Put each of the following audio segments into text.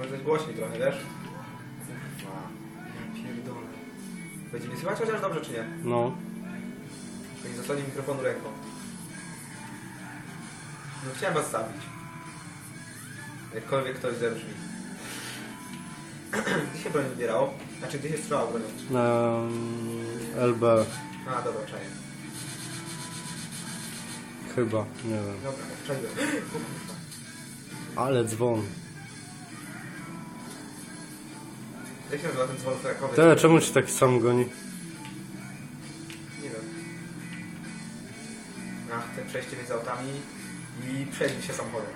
Może być głośniej trochę, wiesz? Kurwa. Ja pierdolę. Będzie mnie słychać chociaż dobrze, czy nie? No. Nie zasłoni mikrofonu ręką. No chciałem was zabić. Jakkolwiek ktoś zabrzmi. Gdzie się broń wybierało? Znaczy, gdzie się strzelało bronią? Na LB A, dobra, czaję. chyba, nie wiem. Dobra, czaiłem. Ale dzwon. Jak się nazywa ten dzwon frakowy? Te, czemu ci taki sam goni? Nie wiem. Ach, te przejście między autami i przejdzie się samochodem.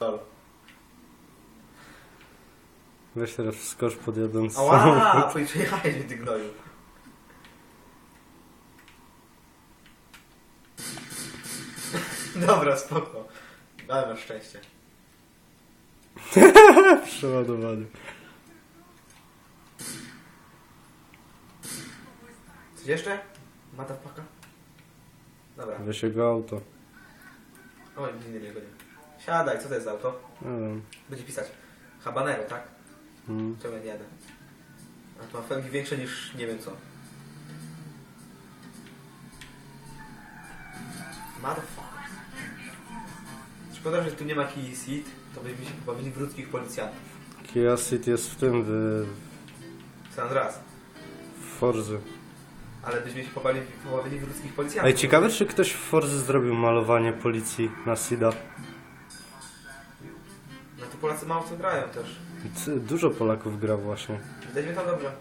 Lol. Weź teraz wskocz pod jeden z Ała! Przejechałeś mnie, ty gnoju. Dobra, spoko. Ale masz szczęście. Przeładowany. Coś jeszcze? Matafaka? Dobra. Weź jego auto. Oj, nie go nie. Siadaj, co to jest za auto? Nie wiem. Będzie pisać. Habanero, tak? Mm. Czemu ja nie jadę? A to ma felgi większe niż nie wiem co. Motherfucker. Szkoda, że tu nie ma key seat, to byśmy się pobawili w ludzkich policjantów. Kia Ceed jest w tym, w, San Andreas. w Forzy. Ale byśmy się pobawili, pobawili w ludzkich policjantów. Ej, ciekawe czy ktoś w Forzy zrobił malowanie policji na Sida. No to Polacy mało co grają też. C- Dużo Polaków gra właśnie. Mnie tam dobrze.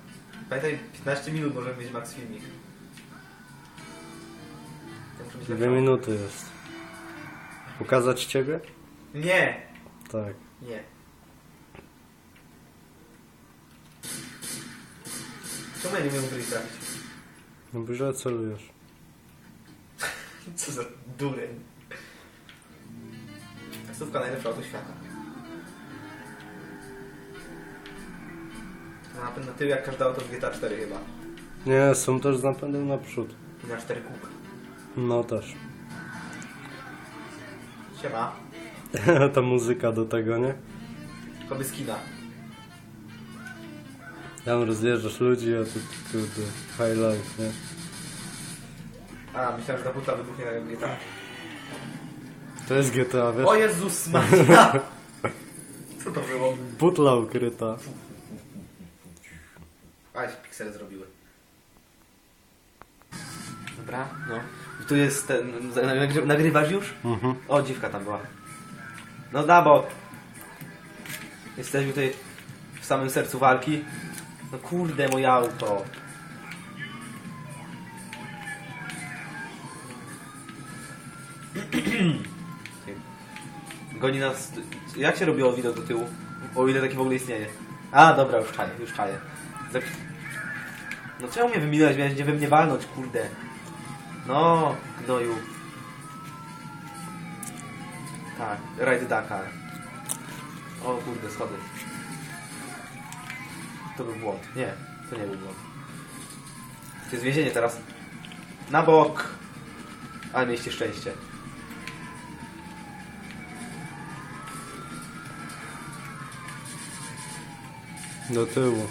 Pamiętaj, 15 minut możemy mieć max filmik. To muszę mieć Dwie lepszą. minuty jest. Pokazać ciebie? Nie! Tak. Nie. Czemu ja nie umiem gry trafić? No bo źle celujesz. Co za dureń. Taksówka najlepsza auto świata. To napęd na tył jak każde auto w GTA 4 chyba. Nie, są też z napędem naprzód. I na 4 kółka. No też. Siema. Ta muzyka do tego, nie? Koby skina. Tam rozjeżdżasz ludzi, a tu kurde, high life, nie? A, myślałem, że ta buta wybuchnie na GTA. To jest GTA, wiesz? O Jezus Maria! Co to było? Butla ukryta. Się piksele zrobiły. Dobra, no. Tu jest ten... nagry- Nagrywasz już? Mhm. O, dziwka tam była. No na bok. Jesteśmy tutaj w samym sercu walki. No kurde, moje auto. Goni nas... Jak się robiło widok do tyłu? O ile taki w ogóle istnieje. A, dobra, już czaję, już czaję. No czemu mnie wyminąłeś? Miałeś nie we mnie walnąć, kurde. No, gnoju. Tak, Ride Dakar. O kurde, schody. To był błąd. Nie, to nie był błąd. To jest więzienie teraz. Na bok! Ale mieliście szczęście. Do tyłu.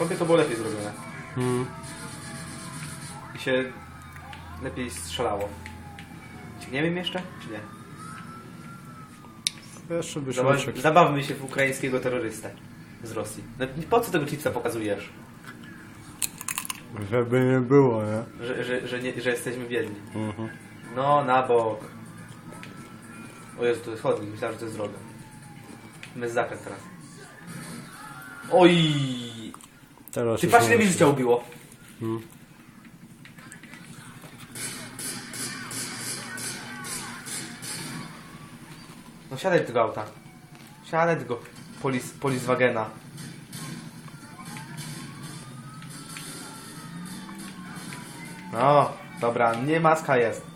Kąpie to było lepiej zrobione. Mm. I się lepiej strzelało. Nie wiem jeszcze, czy nie? Jeszcze Zabaw, uciekł. zabawmy się w ukraińskiego terrorystę z Rosji. No, po co tego chipsa pokazujesz? Żeby nie było, nie? Że, że, że, nie, że jesteśmy biedni. Mhm. No, na bok. O Jezu, to jest chodnik. Myślałem, że to jest droga. My zakręt teraz. Oj! Teraz Ty już patrz, ile mi życia ubiło. No siadaj do tego auta. Siadaj do tego polis, Poliswagena. No, dobra, nie maska jest.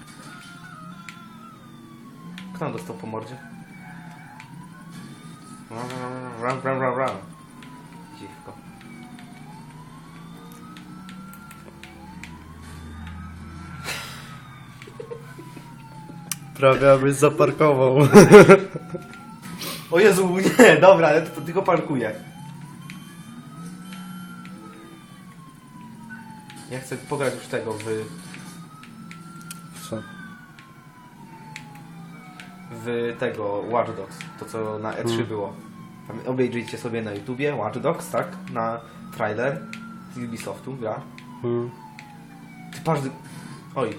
Kto nam dostał po mordzie? Run, run, run, run, run. Dziwko. Prawie abyś zaparkował. O Jezu, nie, dobra, to, to tylko parkuję. Ja chcę pograć już tego w, Co? w tego Watch Dogs. To co na E3 Hmm. było. Tam Obejrzyjcie sobie na YouTubie Watch Dogs, tak? Na trailer z Ubisoftu gra. Hmm. Ty patrz... Oj,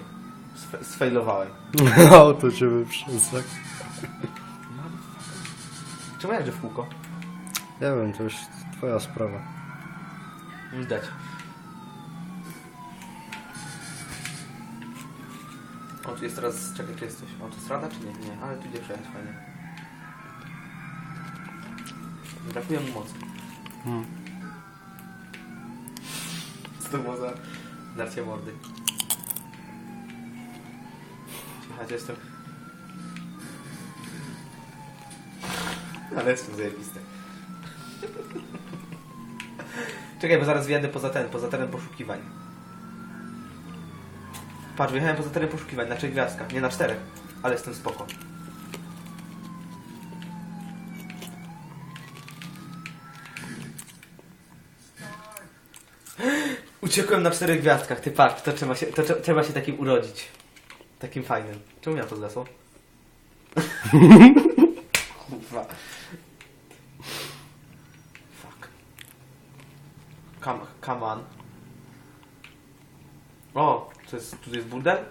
sfe- sfailowałem. Auto cię wyprzedzak. Czemu jeżdżę w kółko? Nie wiem, to już twoja sprawa. Widać. O, tu jest teraz... Czekaj, czy jest coś? Autostrada czy nie? Nie, ale tu idzie przejechać fajnie. Brakuje mu mocy. Hmm. Co to było za darcie mordy? Ciechać jestem. Ale jestem zajebisty. Czekaj, bo zaraz wjadę poza ten, poza teren poszukiwań. Patrz, wyjechałem poza teren poszukiwań na trzech gwiazdkach, nie na czterech, ale jestem spoko. Uciekłem na czterech gwiazdkach, ty patrz, to trzeba się, to trze- trzeba się takim urodzić. Takim fajnym. Czemu ja to zlesło? Kurwa. Fuck. Come, come on. O, to jest, tu jest burdel?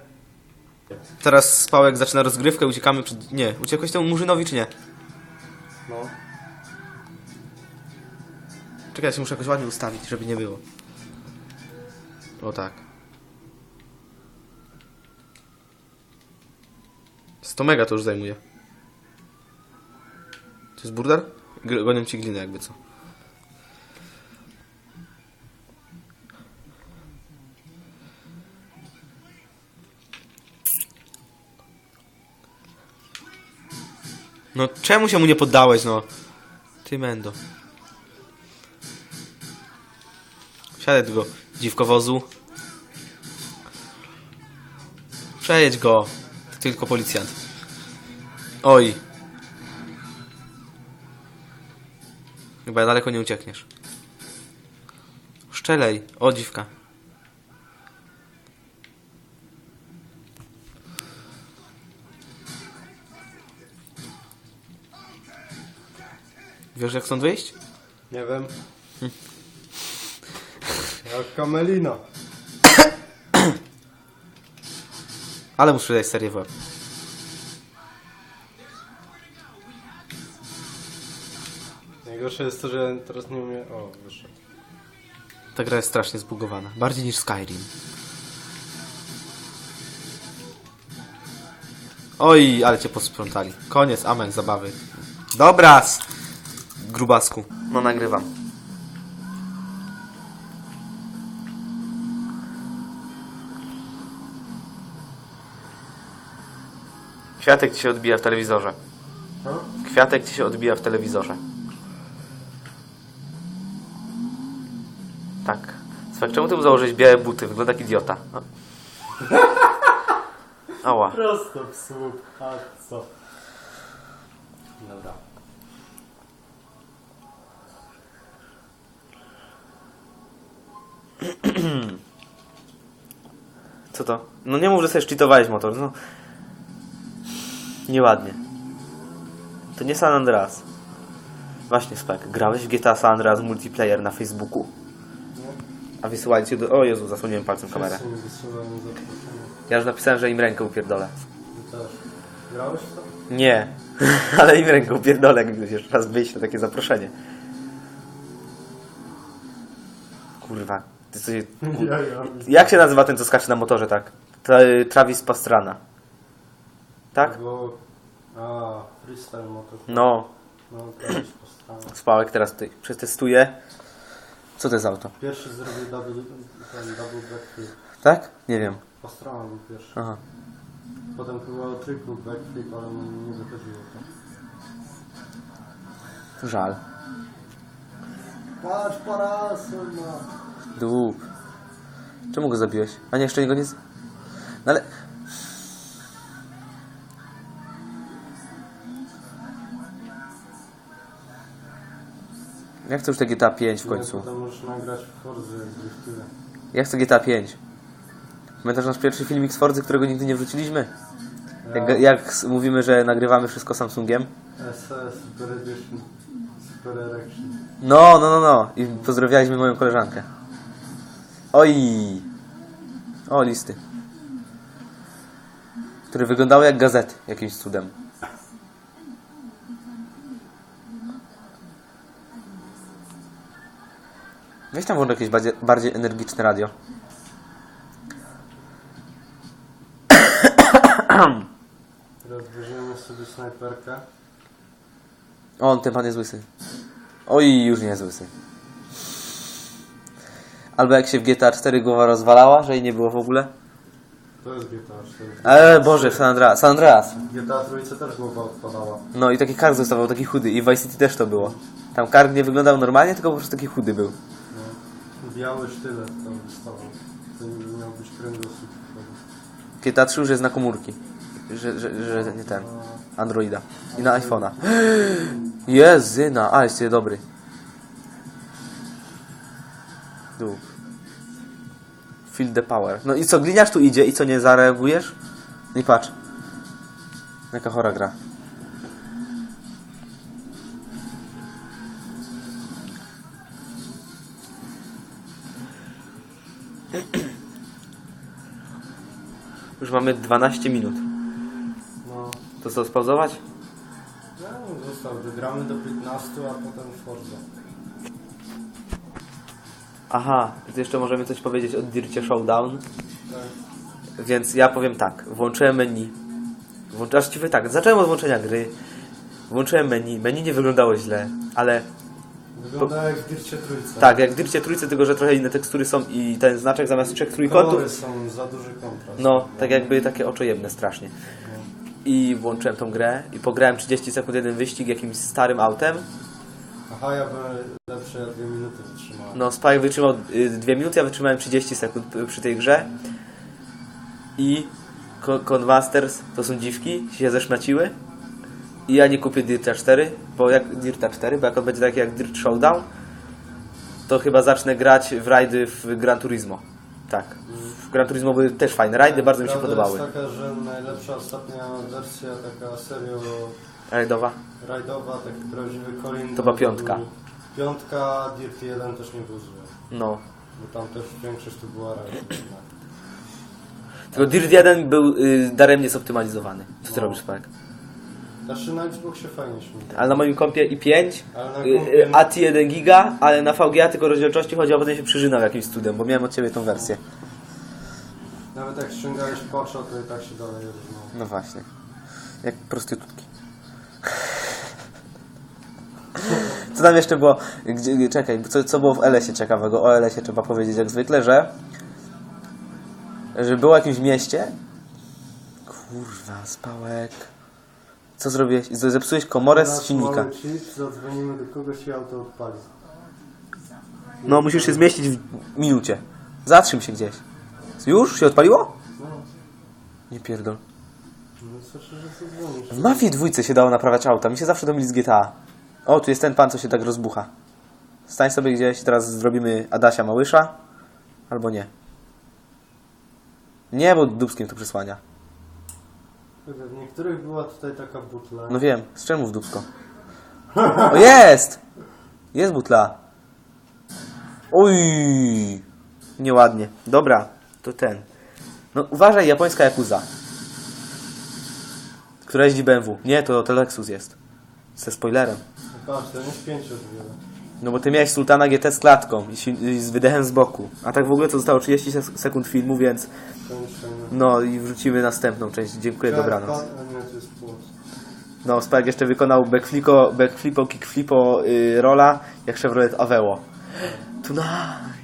Teraz Spałek zaczyna rozgrywkę, uciekamy przed... Nie, uciekłeś temu Murzynowi czy nie? No. Czekaj, ja się muszę jakoś ładnie ustawić, żeby nie było. O tak. 100 mega to już zajmuje. To jest burdel? Gr- Gonią ci glinę jakby co. No czemu się mu nie poddałeś no? Ty mendo. Siadaj tego dziwkowozu. Przejedź go. Tylko policjant. Oj. Chyba daleko nie uciekniesz. Szczelej. O, dziwka. Wiesz jak stąd wyjść? Nie wiem. Jak kamelina. Ale muszę dać serię w łeb. Najgorsze jest to, że teraz nie umiem... O, wyszedł. Ta gra jest strasznie zbugowana. Bardziej niż Skyrim. Oj, ale cię posprzątali. Koniec, amen, zabawy. Dobra, grubasku. No nagrywam. Kwiatek ci się odbija w telewizorze. Kwiatek ci się odbija w telewizorze. Tak. Słuchaj, czemu ty mu założyłeś białe buty? Wygląda jak idiota. No. Ała. Prosto w słup, a co? Dobra. Co to? No nie mów, że sobie szczytowałeś motor. No. Nieładnie. To nie San Andreas. Właśnie, Spek. Grałeś w GTA San Andreas multiplayer na Facebooku? A wysyłali cię do... O Jezu, zasłoniłem palcem kamerę. Wszyscy mi wysyłają zaproszenie. Ja już napisałem, że im rękę upierdolę. Ty też. Grałeś w to? Nie. Ale im rękę upierdolę, jak jeszcze raz wyjść na takie zaproszenie. Kurwa. Ty coś... Ja, ja. Jak się nazywa ten, co skacze na motorze, tak? Tra Travis Pastrana. Tak? Bo... A, freestyle motor. No. No, postawa. Spałek teraz tutaj przetestuje. Co to jest auto? Pierwszy zrobił double, ten double backflip. Tak? Nie wiem. Pastrana był pierwszy. Aha. Potem próbował triple backflip, ale nie wychodziło to. Żal. Patrz, parasol ma. Dup. Czemu go zabiłeś? A nie, jeszcze go nie... z- No ale... Ja chcę już te GTA 5 w końcu. Potem możesz nagrać w. Ja chcę GTA 5. Pamiętasz nasz pierwszy filmik z Forzy, którego nigdy nie wrzuciliśmy? Jak, jak s- mówimy, że nagrywamy wszystko Samsungiem? SS, Super Edition, Super Erection. No, no, no, no. I pozdrawialiśmy moją koleżankę. Oj! O, listy. Które wyglądały jak gazety, jakimś cudem. Weź tam włącz jakieś bardziej, bardziej energiczne radio. Teraz weźmiemy sobie snajperkę. O, ten pan jest łysy. Oj, już nie jest łysy. Albo jak się w GTA 4 głowa rozwalała, że jej nie było w ogóle. To jest GTA 4. Ale Boże, San Andreas. San Andreas. GTA trójce też głowa odpadała. No i taki kark zostawał taki chudy. I w Vice City też to było. Tam kark nie wyglądał normalnie, tylko po prostu taki chudy był. Biały sztylet tam wystawał. To miał być kręgosłup. 3 już jest na komórki. Że, że, że nie ten. Androida. I na iPhone'a. Jezyna, ale jest dobry. Duch. Feel the power. No i co, gliniarz tu idzie i co, nie zareagujesz? Nie patrz. Jaka chora gra. Mamy 12 minut. No. To co, spauzować? No, został. Wygramy do 15, a potem Forza. Aha, to jeszcze możemy coś powiedzieć o Dircie Showdown. Tak. Więc ja powiem tak, włączyłem menu. Włącz, aż ci powiem tak, zacząłem od włączenia gry. Włączyłem menu. Menu nie wyglądało źle, ale Wygląda jak w Dircie trójce. tak, jak w Dircie trójce, tylko że trochę inne tekstury są i ten znaczek zamiast trzech trójkątów. Kolory są za duży kontrast. No, tak jakby takie oczojebne strasznie. No. I włączyłem tą grę i pograłem 30 sekund jeden wyścig jakimś starym autem. Aha, ja lepszy, ja dwie minuty wytrzymałem. No, Spike wytrzymał 2 minuty, ja wytrzymałem 30 sekund przy tej grze. I Co- Conmasters to są dziwki, się zeszmaciły. I ja nie kupię Dirta 4, bo jak Dirta 4, bo jak on będzie taki jak Dirt Showdown, to chyba zacznę grać w rajdy w Gran Turismo. Tak. W Gran Turismo były też fajne rajdy, bardzo mi się Prawda podobały. jest taka, że najlepsza ostatnia wersja, taka serio Rajdowa. rajdowa, taki prawdziwy Colin. To była piątka. Piątka, Dirt 1 też nie był zły. No. Bo tam też większość to była rajd. jednak. Tylko Dirt 1 był y, daremnie zoptymalizowany. Co ty No. robisz, Spike? Znaczy na Xboxie fajnie śmiga. Ale na moim kompie i 5, Ale na y, y, kompie- ATI 1 giga, ale na VGA tylko rozdzielczości chodzi, a potem się przyżynał jakimś cudem, bo miałem od ciebie tą wersję. Nawet jak ściągałeś patcha, to i tak się dalej różniło. No właśnie. Jak prostytutki. Co tam jeszcze było? Gdzie, czekaj, co, co było w LS-ie ciekawego? O LS-ie trzeba powiedzieć jak zwykle, że że było w jakimś mieście kurwa, spałek co zrobiłeś? Zepsułeś komorę z silnika. zadzwonimy do kogoś i auto odpali. No, musisz się zmieścić w minucie. Zatrzym się gdzieś. Już? Się odpaliło? No, Nie pierdol. no słyszę, że zadzwonisz. W Mafii dwójce się dało naprawiać auta. Mi się zawsze domyli z GTA. O, tu jest ten pan, co się tak rozbucha. Stań sobie gdzieś, teraz zrobimy Adasia Małysza. Albo nie. Nie, bo dubskiem to przysłania. W niektórych była tutaj taka butla. No wiem, z czemu w dubsko? O, jest! Jest butla. Oj! Nieładnie. Dobra, to ten. No uważaj, japońska Yakuza. Która jeździ BMW. Nie, to, to Lexus jest. Ze spoilerem. Patrz, to nie śpięcie od wiele. No bo ty miałeś Sultana GT z klatką i, si- i z wydechem z boku. A tak w ogóle to zostało 30 sek- sekund filmu, więc no i wrzucimy następną część. Dziękuję, dobranoc. Nie, to jest płot. No, Spike jeszcze wykonał backflipo, backflipo, kickflipo, yy, rola jak Chevrolet Aveo. Tonight.